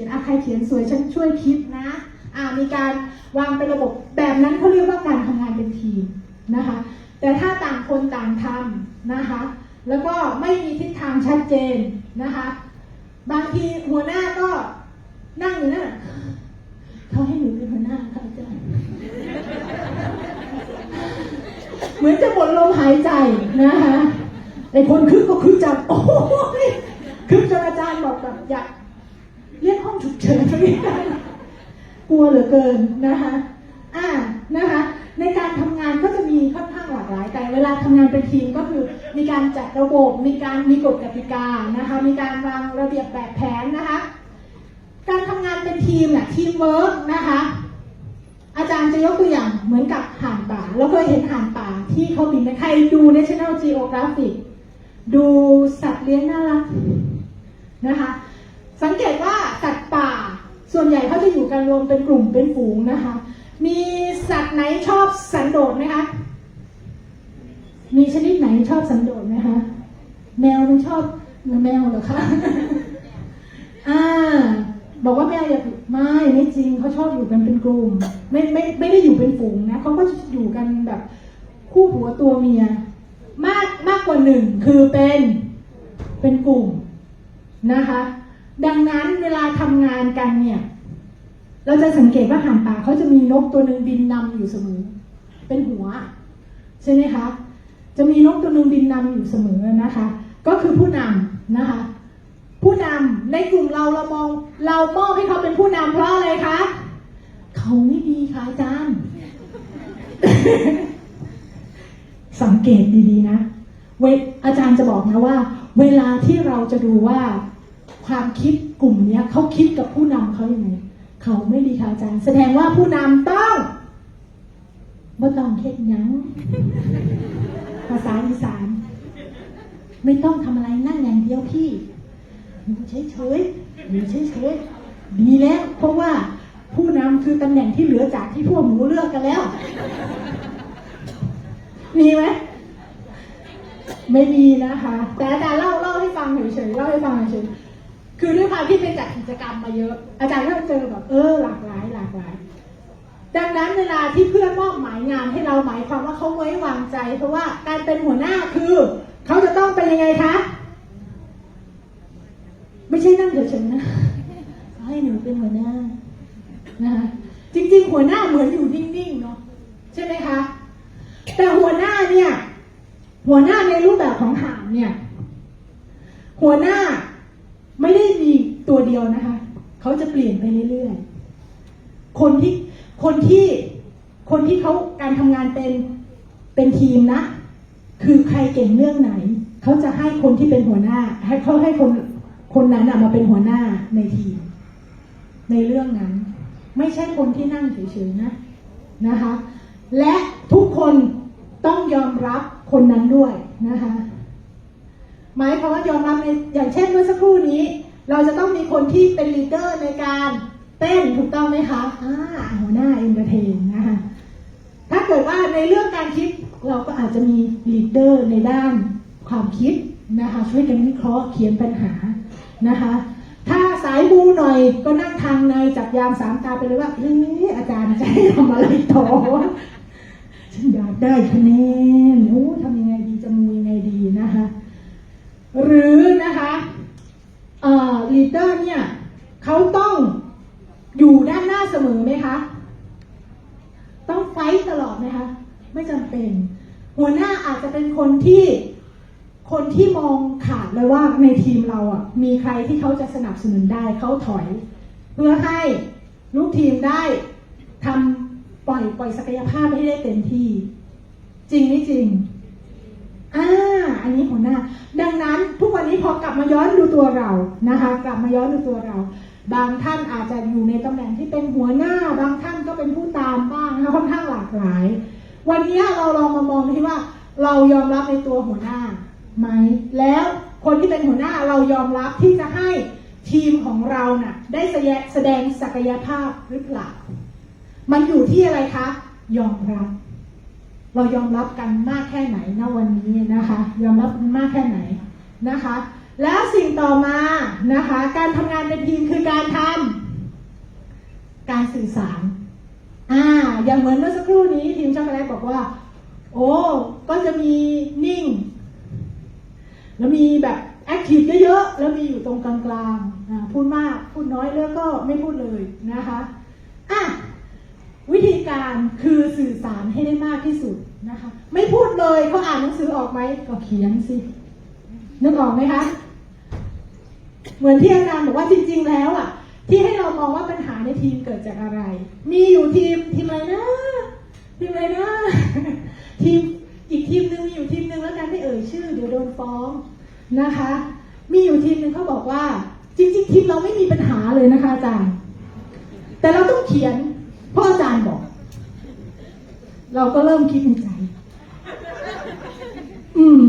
ขียนอะใครเขียนสวยฉันช่วยคิดนะอ่ามีการวางเป็นระบบแบบนั้นเขาเรียกว่าการทำงานเป็นทีมนะคะ แต่ถ้าต่างคนต่างทำนะคะ แล้วก็ไม่มีทิศทางชัดเจนนะคะ บางทีหัวหน้าก็นั่งอยู่นั่นะเขาให้หนูเป็นหัวหน้าค่ะอาจารย์เหมือนจะหมดลมหายใจนะคะไอ้คนคึกก็คึกจับโอ้ยคึกจนอาจารย์บอกแบบอยาก เรียกห้องฉุกเฉินไปไม่ได้กลัวเหลือเกินนะคะ อ่านะคะ ในการทำงานก็จะมีค่อนข้างหลากหลาย แต่เวลาทำงานเป็นทีมก็คือมีการจัดระบบ มีการมีกฎกติกานะคะ มีการวางระเบียบแบบแผนนะคะ การทำงานเป็นทีมเนี่ยทีมเวิร์กนะคะ อาจารย์จะยกตัวอย่างเหมือนกับห่านป่าเราเคยเห็นห่านป่าที่เขาบินไหมใครดู National Geographic ดูสัตว์เลี้ยงน่ารักนะคะ สังเกตว่าสัตว์ป่า ส่วนใหญ่เขาจะอยู่กันรวมเป็นกลุ่มเป็นฝูงนะคะ มีสัตว์ไหนชอบสันโดษไหมคะ มีชนิดไหนชอบสันโดษไหมคะ แมวมันชอบแมวเหรอคะ อ่า บอกว่าแมวอยากไม่ไม่จริงเขาชอบอยู่กันเป็นกลุ่ม ไม่ไม่ไม่ได้อยู่เป็นฝูงนะเขาก็อยู่กันแบบคู่ผัวตัวเมีย มากมากกว่าหนึ่งคือเป็นเป็นกลุ่มนะคะ ดังนั้นเวลาทำงานกันเนี่ย เราจะสังเกตว่าห่านป่าเขาจะมีนกตัวหนึ่งบินนำอยู่เสมอ เป็นหัว ใช่ไหมคะ จะมีนกตัวหนึ่งบินนำอยู่เสมอนะคะ ก็คือผู้นำนะคะ ผู้นำในกลุ่มเราเรามอง เรามอบให้เขาเป็นผู้นำเพราะอะไรคะเขาไม่ดีค่ะอาจารย์สังเกตดีๆนะเวอาจารย์จะบอกนะว่า เวลาที่เราจะดูว่า ความคิดกลุ่มเนี้ยเขาคิดกับผู้นำเขายังไงเขาไม่ดีค่ะอาจารย์ แสดงว่าผู้นำต้องบ่ต้องเฮ็ดยังภาษาอีสาน ไม่ต้องทำอะไรนั่งอย่างเดียวพี่อยู่เฉยๆอยู่เฉยๆดีแล้ว เพราะว่าผู้นำคือตำแหน่งที่เหลือจากที่พวกหนูเลือกกันแล้ว มีไหมไม่มีนะคะ แต่อาจารย์เล่าเล่าให้ฟังเฉยๆเล่าให้ฟังเฉยๆ คือด้วยความที่เป็นจัดกิจกรรมมาเยอะ อาจารย์ก็เจอแบบเออหลากหลายหลากหลาย ดังนั้นเวลาที่เพื่อนมอบหมายงานให้เราหมายความว่าเขาไว้วางใจ เพราะว่าการเป็นหัวหน้าคือเขาจะต้องเป็นยังไงคะ ไม่ใช่นั่งเฉยๆนะให้หนูเป็นหัวหน้านะคะจริงๆ หัวหน้าเหมือนอยู่นิ่งๆเนาะใช่ไหมคะแต่หัวหน้าเนี่ย หัวหน้าในรูปแบบของหางเนี่ย หัวหน้า ไม่ได้มีตัวเดียวนะคะ เขาจะเปลี่ยนไปเรื่อยๆ คนที่คนที่คนที่เขาการทำงานเป็นเป็นทีมนะ คือใครเก่งเรื่องไหน เขาจะให้คนที่เป็นหัวหน้า ให้เขาให้คนคนนั้นนะมาเป็นหัวหน้าในทีม ในเรื่องนั้น ไม่ใช่คนที่นั่งเฉยๆนะนะคะ และทุกคนต้องยอมรับคนนั้นด้วยนะคะ หมายความว่ายอมรับในอย่างเช่นเมื่อสักครู่นี้ เราจะต้องมีคนที่เป็นลีดเดอร์ในการเต้นถูกต้องไหมคะอ่าหัวหน้าเอนเตอร์เทนนะคะถ้าเกิดว่าในเรื่องการคิดเราก็อาจจะมีลีดเดอร์ในด้านความคิดนะคะช่วยกันวิเคราะห์เขียนปัญหานะคะถ้าสายบูหน่อยก็นั่งทางในจับยามสามตาไปเลยว่าเฮ้ยอาจารย์จะให้ทำอะไรต่อฉันอยากได้คะแนนโอ้ทำยังไงดีจะมูยังไงดี หรือนะคะเอ่อลีดเดอร์เนี่ยเขาต้องอยู่ด้านหน้าเสมอไหมคะ ต้องไฟต์ตลอดไหมคะ ไม่จำเป็น หัวหน้าอาจจะเป็นคนที่คนที่มองขาดเลยว่าในทีมเราอะมีใครที่เขาจะสนับสนุนได้เขาถอย เพื่อให้ลูกทีมได้ทำปล่อยปล่อยศักยภาพให้ได้เต็มที่ จริงไม่จริง อ่าอันนี้หัวหน้า ดังนั้นทุกวันนี้พอกลับมาย้อนดูตัวเรานะคะ กลับมาย้อนดูตัวเรา บางท่านอาจจะอยู่ในตำแหน่งที่เป็นหัวหน้า บางท่านก็เป็นผู้ตามบ้างนะคะค่อนข้างหลากหลาย วันนี้เราลองมามองที่ว่า เรายอมรับในตัวหัวหน้าไหมแล้วคนที่เป็นหัวหน้าเรายอมรับที่จะให้ทีมของเราน่ะได้แสดงศักยภาพหรือเปล่า มันอยู่ที่อะไรคะ ยอมรับ เรายอมรับกันมากแค่ไหนณวันนี้นะคะ ยอมรับกันมากแค่ไหนนะคะ แล้วสิ่งต่อมานะคะ การทำงานเป็นทีมคือการทำการสื่อสารอ่าอย่างเหมือนเมื่อสักครู่นี้ทีมช็อกโกแลตบอกว่า โอ้ก็จะมีนิ่ง แล้วมีแบบแอคทีฟเยอะๆแล้วมีอยู่ตรงกลางๆพูดมากพูดน้อยแล้วก็ไม่พูดเลยนะคะ การคือสื่อสารให้ได้มากที่สุดนะคะ ไม่พูดเลยเขาอ่านหนังสือออกไหมก็เขียนสินึกออกไหมคะเหมือนที่อาจารย์บอกว่าจริง ๆ แล้วอะ ที่ให้เรามองว่าปัญหาในทีมเกิดจากอะไร มีอยู่ทีมทีมอะไรนะทีมอะไรนะทีมอีกทีมหนึ่งมีอยู่ทีมหนึ่งแล้วกันไม่เอ่ยชื่อเดี๋ยวโดนฟ้องนะคะ มีอยู่ทีมหนึ่งเขาบอกว่า จริง ๆ ทีมเราไม่มีปัญหาเลยนะคะอาจารย์ แต่เราต้องเขียนเพราะอาจารย์บอก เราก็เริ่มคิดในใจ อืม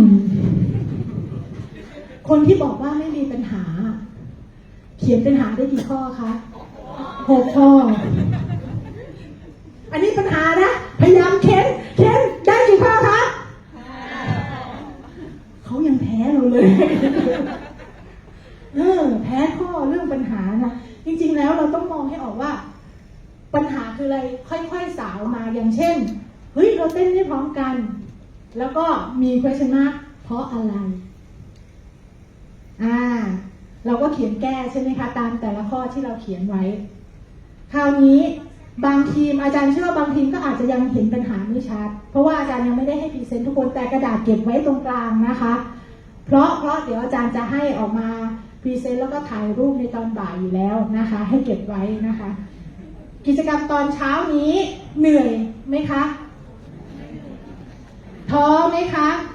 คนที่บอกว่าไม่มีปัญหา เขียนปัญหาได้กี่ข้อคะหกข้อ อันนี้ปัญหานะ พยายามเค้น เค้น ได้กี่ข้อคะเขายังแพ้เราเลย เออ แพ้ข้อเรื่องปัญหานะ จริง ๆ แล้วเราต้องมองให้ออกว่า ปัญหาคืออะไร ค่อย ๆ สาวมาอย่างเช่น ฮ้ยเราเต้นไม่พร้อมกัน แล้วก็มี question mark เพราะอะไร อ่า เราก็เขียนแก้ใช่ไหมคะ ตามแต่ละข้อที่เราเขียนไว้ คราวนี้บางทีมอาจารย์เชื่อ บางทีมก็อาจจะยังเห็นปัญหาไม่ชัด เพราะว่าอาจารย์ยังไม่ได้ให้พรีเซนต์ทุกคนแต่กระดาษเก็บไว้ตรงกลางนะคะ เพราะเพราะเดี๋ยวอาจารย์จะให้ออกมาพรีเซนต์แล้วก็ถ่ายรูปในตอนบ่ายอยู่แล้วนะคะ ให้เก็บไว้นะคะ กิจกรรมตอนเช้านี้เหนื่อยไหมคะ ท้อไหมคะ